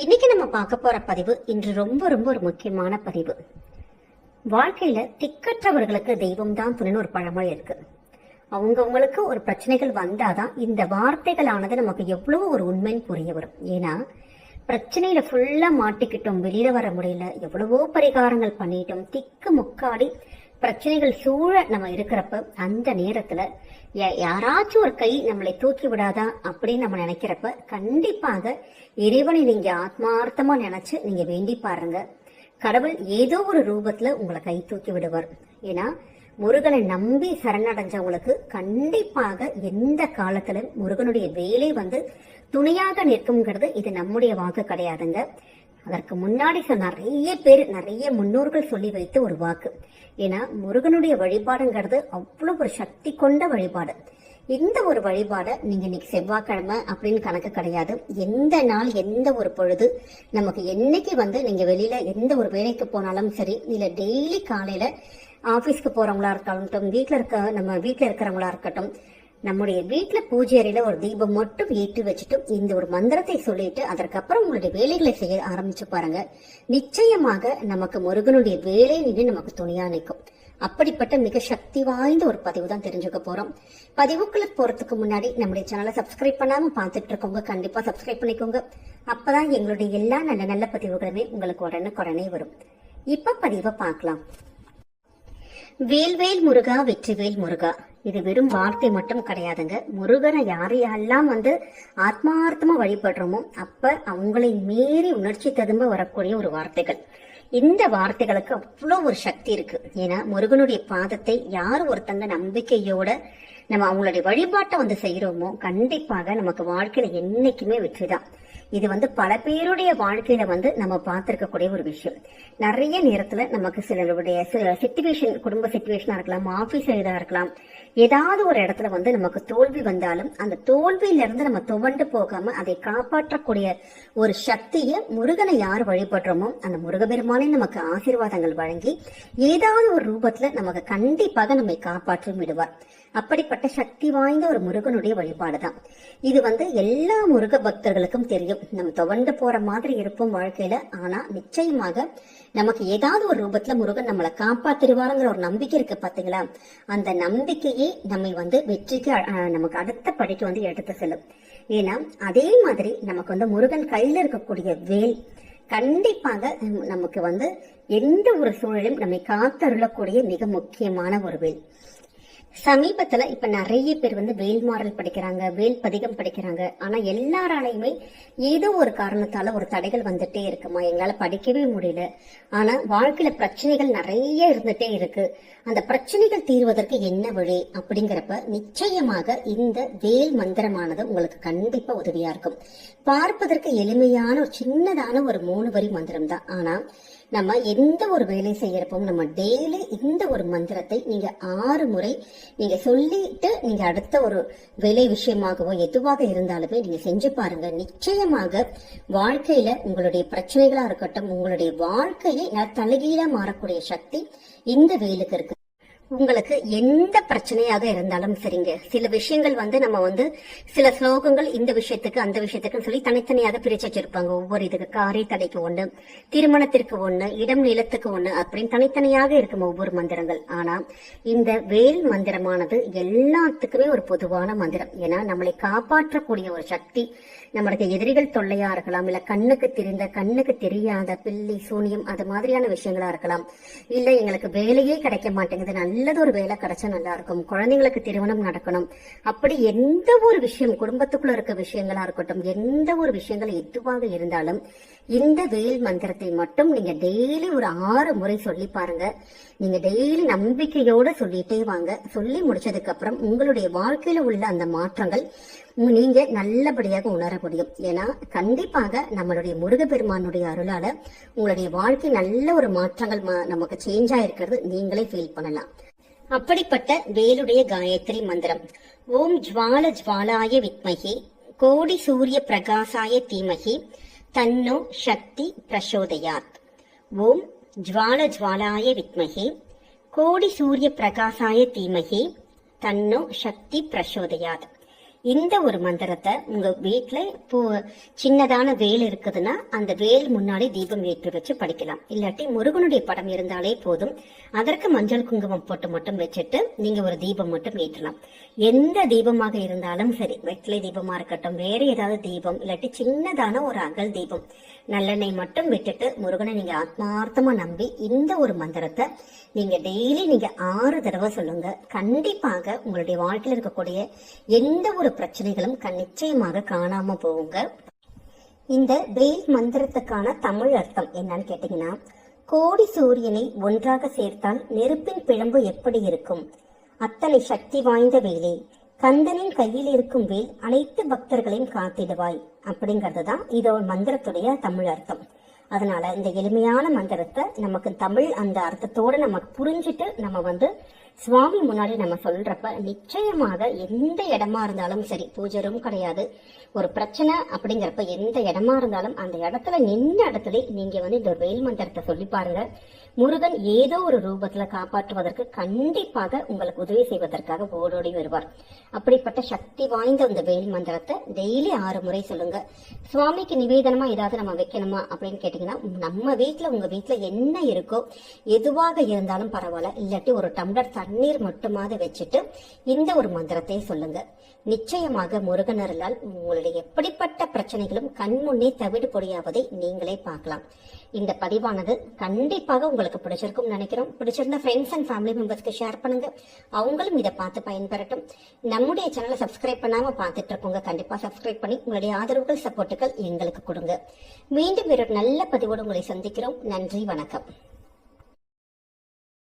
இன்னைக்கு நம்ம பார்க்க போற பதிவு இன்று ரொம்ப ரொம்ப ஒரு முக்கியமான பதிவு. வாழ்க்கையில திக்கற்றவர்களுக்கு தெய்வம் தான் துணைன்னு ஒரு பழமொழி இருக்கு. அவங்கவுங்களுக்கு ஒரு பிரச்சனைகள் வந்தாதான் இந்த வார்த்தைகளானது நமக்கு எவ்வளவு ஒரு உண்மைன்னு புரிய வரும். ஏன்னா பிரச்சனையில ஃபுல்லா மாட்டிக்கிட்டோம் வெளியில வர முடியல எவ்வளவோ பரிகாரங்கள் பண்ணிட்டோம் திக்கு முக்காடி பிரச்சனைகள் சூழ நம்ம இருக்கிறப்ப அந்த நேரத்துல யாராச்சும் ஒரு கை நம்மளை தூக்கி விடாதா அப்படின்னு நம்ம நினைக்கிறப்ப கண்டிப்பாக இறைவனை நீங்க ஆத்மார்த்தமா நினைச்சு நீங்க வேண்டி பாருங்க. கடவுள் ஏதோ ஒரு ரூபத்துல உங்களை கை தூக்கி விடுவார். ஏன்னா முருகனை நம்பி சரணடைஞ்சவங்களுக்கு கண்டிப்பாக எந்த காலத்திலும் முருகனுடைய வேலை வந்து துணையாக நிற்குங்கிறது இது நம்முடைய வாக்கு கிடையாதுங்க. அதற்கு முன்னாடி நிறைய பேர் நிறைய முன்னோர்கள் சொல்லி வைத்த ஒரு வாக்கு. ஏன்னா முருகனுடைய வழிபாடுங்கிறது அவ்வளவு ஒரு சக்தி கொண்ட வழிபாடு. எந்த ஒரு வழிபாடை நீங்க இன்னைக்கு செவ்வாய்க்கிழமை அப்படின்னு கணக்கு கிடையாது. எந்த நாள் எந்த ஒரு பொழுது நமக்கு என்னைக்கு வந்து நீங்க வெளியில எந்த ஒரு வேலைக்கு போனாலும் சரி இல்ல டெய்லி காலையில ஆபீஸ்க்கு போறவங்களா இருக்கட்டும் வீட்டில் இருக்க நம்ம வீட்டில் இருக்கிறவங்களா இருக்கட்டும் நம்முடைய வீட்டில் பூஜை அறையில ஒரு தீபம் மட்டும் ஏற்றி வச்சுட்டு இந்த ஒரு மந்திரத்தை சொல்லிட்டு அதற்கப்புறம் உங்களுடைய வேலைகளை செய்ய ஆரம்பிச்சு பாருங்க. நிச்சயமாக நமக்கு முருகனுடைய வேலை நின்று நமக்கு துணியா நிற்கும். அப்படிப்பட்ட மிக சக்தி வாய்ந்த ஒரு பதிவு தான் தெரிஞ்சுக்க போறோம். பதிவுக்குள்ள போறதுக்கு முன்னாடி நம்முடைய சேனலை சப்ஸ்கிரைப் பண்ணாம பார்த்துட்டு இருக்கவங்க கண்டிப்பா சப்ஸ்கிரைப் பண்ணிக்கோங்க. அப்பதான் எங்களுடைய எல்லா நல்ல நல்ல பதிவுகளுமே உங்களுக்கு உடனுக்குடனே வரும். இப்ப பதிவை பார்க்கலாம். வேல்வேல் முருகா வெற்றிவேல் முருகா. இது வெறும் வார்த்தை மட்டும் கிடையாதுங்க. முருகனை யாரையெல்லாம் வந்து ஆத்மார்த்தமா வழிபடுறோமோ அப்ப அவங்களை மீறி உணர்ச்சி ததும்ப வரக்கூடிய ஒரு வார்த்தைகள். இந்த வார்த்தைகளுக்கு அவ்வளோ ஒரு சக்தி இருக்கு. ஏன்னா முருகனுடைய பாதத்தை யார் ஒருத்தங்க நம்பிக்கையோட நம்ம அவங்களுடைய வழிபாட்டை வந்து செய்யறோமோ கண்டிப்பாக நமக்கு வாழ்க்கையில என்னைக்குமே வெற்றிதான். இது வந்து பல பேருடைய வாழ்க்கையில வந்து நம்ம பார்த்திருக்கக்கூடிய ஒரு விஷயம். நிறைய நேரத்துல நமக்கு சிலருடைய சில சுச்சுவேஷன் குடும்ப சுச்சுவேஷனா இருக்கலாம் ஆபீஸ் இதா இருக்கலாம் ஏதாவது ஒரு இடத்துல வந்து நமக்கு தோல்வி வந்தாலும் அந்த தோல்வியில இருந்து நம்ம துவண்டு போகாம அதை காப்பாற்றக்கூடிய ஒரு சக்தியை முருகனை யார் வழிபடுறோமோ அந்த முருகபெருமானே நமக்கு ஆசீர்வாதங்கள் வழங்கி ஏதாவது ஒரு ரூபத்துல நமக்கு கண்டிப்பாக நம்மை காப்பாற்றி விடுவார். அப்படிப்பட்ட சக்தி வாய்ந்த ஒரு முருகனுடைய வழிபாடு தான் இது வந்து எல்லா முருக பக்தர்களுக்கும் தெரியும். நம்ம துவண்டு போற மாதிரி இருப்போம் வாழ்க்கையில. ஆனா நிச்சயமாக நமக்கு ஏதாவது ஒரு ரூபத்துல முருகன் நம்மளை காப்பாத்திருவாருங்கிற ஒரு நம்பிக்கை இருக்கு பாத்தீங்களா? அந்த நம்பிக்கையே நம்மை வந்து வெற்றிக்கு நமக்கு அடுத்த படிக்கு வந்து எடுத்து செல்லும். ஏன்னா அதே மாதிரி நமக்கு வந்து முருகன் கையில இருக்கக்கூடிய வேல் கண்டிப்பாக நமக்கு வந்து எந்த ஒரு சூழலும் நம்மை காத்தருளக்கூடிய மிக முக்கியமான ஒரு வேல். சமீபத்துல இப்ப நிறைய பேர் வந்து வேல் மாறல் படிக்கிறாங்க வேல் பதிகம் படிக்கிறாங்க. ஆனா எல்லாராலையுமே ஏதோ ஒரு காரணத்தால ஒரு தடைகள் வந்துட்டே இருக்குமா? எங்களால படிக்கவே முடியல. ஆனா வாழ்க்கையில பிரச்சனைகள் நிறைய இருந்துட்டே இருக்கு. அந்த பிரச்சனைகள் தீர்வதற்கு என்ன வழி? அப்படிங்கிறப்ப நிச்சயமாக இந்த வேல் மந்திரமானது உங்களுக்கு கண்டிப்பா உதவியா இருக்கும். பார்ப்பதற்கு எளிமையான ஒரு சின்னதான ஒரு மூணு வரி மந்திரம் தான் ஆனா நம்ம எந்த ஒரு வேலை செய்யறப்போ நம்ம டெய்லி இந்த ஒரு மந்திரத்தை நீங்க ஆறு முறை நீங்க சொல்லிட்டு நீங்க அடுத்த ஒரு வேலை விஷயமாகவோ எதுவாக இருந்தாலுமே நீங்க செஞ்சு பாருங்க. நிச்சயமாக வாழ்க்கையில உங்களுடைய பிரச்சனைகளா இருக்கட்டும் உங்களுடைய வாழ்க்கையை தலைகீழா மாறக்கூடிய சக்தி இந்த வேலுக்கு இருக்கு. உங்களுக்கு எந்த பிரச்சனையாக இருந்தாலும் சரிங்க. சில விஷயங்கள் வந்து நம்ம வந்து சில ஸ்லோகங்கள் இந்த விஷயத்துக்கு அந்த விஷயத்துக்குன்னு சொல்லி தனித்தனியாக பிரிச்சு வச்சிருப்பாங்க. ஒவ்வொரு இதுக்கு காரை தடைக்கு ஒண்ணு திருமணத்திற்கு ஒண்ணு இடம் நிலத்துக்கு ஒண்ணு அப்படின்னு தனித்தனியாக இருக்கும் ஒவ்வொரு மந்திரங்கள். ஆனா இந்த வேல் மந்திரமானது எல்லாத்துக்குமே ஒரு பொதுவான மந்திரம். ஏன்னா நம்மளை காப்பாற்றக்கூடிய ஒரு சக்தி நம்மளுக்கு எதிரிகள் தொல்லையா இருக்கலாம் இல்ல கண்ணுக்கு தெரிந்த கண்ணுக்கு தெரியாத பில்லி சூனியம் அது மாதிரியான விஷயங்களா இருக்கலாம். இல்ல எங்களுக்கு வேலையே கிடைக்க மாட்டேங்குது நல்லது ஒரு வேலை கிடைச்சா நல்லா இருக்கும் குழந்தைங்களுக்கு திருமணம் நடக்கணும். அப்படி எந்த ஒரு விஷயம் குடும்பத்துக்குள்ள இருக்க விஷயங்களா இருக்கட்டும் எந்த ஒரு விஷயங்கள் எதுவாக இருந்தாலும் இந்த வேல் மந்திரத்தை மட்டும் நீங்க டெய்லி ஒரு ஆறு முறை சொல்லி பாருங்க. நீங்க டெய்லி நம்பிக்கையோட சொல்லிட்டே வாங்க. சொல்லி முடிச்சதுக்கு அப்புறம் உங்களுடைய வாழ்க்கையில உள்ள அந்த மாற்றங்கள் நீங்க நல்லபடியாக உணர முடியும். ஏன்னா கண்டிப்பாக நம்மளுடைய முருகப்பெருமானுடைய அருளால உங்களுடைய வாழ்க்கை நல்ல ஒரு மாற்றங்கள் மா- நமக்கு சேஞ்ச் ஆயிருக்கிறது. நீங்களே ஃபீல் பண்ணலாம். அப்படிப்பட்ட வேலுடைய காயத்ரி மந்திரம். ஓம் ஜுவால ஜுவாலாய வித்மகி கோடி சூரிய பிரகாசாய தீமகி தன்னோ சக்தி பிரசோதயாத். ஓம் ஜுவால ஜுவாலாய வித்மகி கோடி சூரிய பிரகாசாய தீமகி தன்னோ சக்தி பிரசோதயாத். இந்த ஒரு மந்திரத்தை உங்க வீட்டுல இப்போ சின்னதான வேல் இருக்குதுன்னா அந்த வேல் முன்னாடி தீபம் ஏற்றி வச்சு படிக்கலாம். இல்லாட்டி முருகனுடைய படம் இருந்தாலே போதும். அதற்கு மஞ்சள் குங்குமம் போட்டு மட்டும் வச்சுட்டு நீங்க ஒரு தீபம் மட்டும் ஏற்றலாம். எந்த தீபமாக இருந்தாலும் சரி வெற்றிலை தீபமா இருக்கட்டும் வேற ஏதாவது தீபம் இல்லாட்டி சின்னதான ஒரு அகல் தீபம் நல்லெண்ணெய் மட்டும் விட்டுட்டு முருகனை நீங்க ஆத்மார்த்தமா நம்பி இந்த ஒரு மந்திரத்தை நீங்க டெய்லி நீங்க ஆறு தடவை சொல்லுங்க. கண்டிப்பாக உங்களுடைய வாழ்க்கையில் இருக்கக்கூடிய எந்த ஒரு பிரச்சனைகளும் நிச்சயமாக காணாம போகுங்க. இந்த வெயில் மந்திரத்துக்கான தமிழ் அர்த்தம் என்னன்னு கேட்டீங்கன்னா கோடி சூரியனை ஒன்றாக சேர்த்தால் நெருப்பின் பிழம்பு எப்படி இருக்கும்? அத்தனை சக்தி வாய்ந்த வேலை கந்தனின் கையில் இருக்கும் வேல் அனைத்து பக்தர்களையும் காத்திடுவாய். அப்படிங்கிறது தான் மந்திரத்துடைய தமிழ் அர்த்தம். அதனால இந்த எளிமையான மந்திரத்தை நமக்கு தமிழ் அந்த அர்த்தத்தோட நமக்கு புரிஞ்சுட்டு நம்ம வந்து சுவாமி முன்னாடி நம்ம சொல்றப்ப நிச்சயமாக எந்த இடமா இருந்தாலும் சரி பூஜை ரூம் கிடையாது ஒரு பிரச்சனை அப்படிங்கிறப்ப எந்த இடமா இருந்தாலும் அந்த இடத்துல நின்ன இடத்துல நீங்க வந்து இந்த வேல் மந்திரத்தை சொல்லி பாருங்க. முருகன் ஏதோ ஒரு ரூபத்துல காப்பாற்றுவதற்கு கண்டிப்பாக உங்களுக்கு உதவி செய்வதற்காக ஓடோடி வருவார். அப்படிப்பட்ட சக்தி வாய்ந்த இந்த வேல் மந்திரத்தை டெய்லி ஆறு முறை சொல்லுங்க. சுவாமிக்கு நிவேதனமா ஏதாவது நம்ம வைக்கணுமா அப்படின்னு கேட்டீங்கன்னா நம்ம வீட்டில் உங்கள் வீட்டில் என்ன இருக்கோ எதுவாக இருந்தாலும் பரவாயில்ல. இல்லாட்டி ஒரு டம்ளர் தண்ணீர் மட்டுமாவது வச்சுட்டு இந்த ஒரு மந்திரத்தை சொல்லுங்க. நிச்சயமாக முருகனருளால் உங்களுடைய எப்படிப்பட்ட பிரச்சனைகளும் கண்முன்னே தவிடு பொடியாவதை நீங்களே பார்க்கலாம். இந்த பதிவானது கண்டிப்பாக உங்களுக்கு பிடிச்சிருக்கும் நினைக்கிறோம். பிடிச்சிருந்த ஃப்ரெண்ட்ஸ் அண்ட் ஃபேமிலி மெம்பர்ஸ்க்கு ஷேர் பண்ணுங்க. அவங்களும் இதை பார்த்து பயன்பெறட்டும். நம்முடைய சேனலை சப்ஸ்கிரைப் பண்ணாம பார்த்துட்டு இருப்போங்க கண்டிப்பா சப்ஸ்கிரைப் பண்ணி உங்களுடைய ஆதரவுகள் சப்போர்ட்டுகள் எங்களுக்கு கொடுங்க. மீண்டும் ஒரு நல்ல பதிவோடு உங்களை சந்திக்கிறோம். நன்றி வணக்கம்.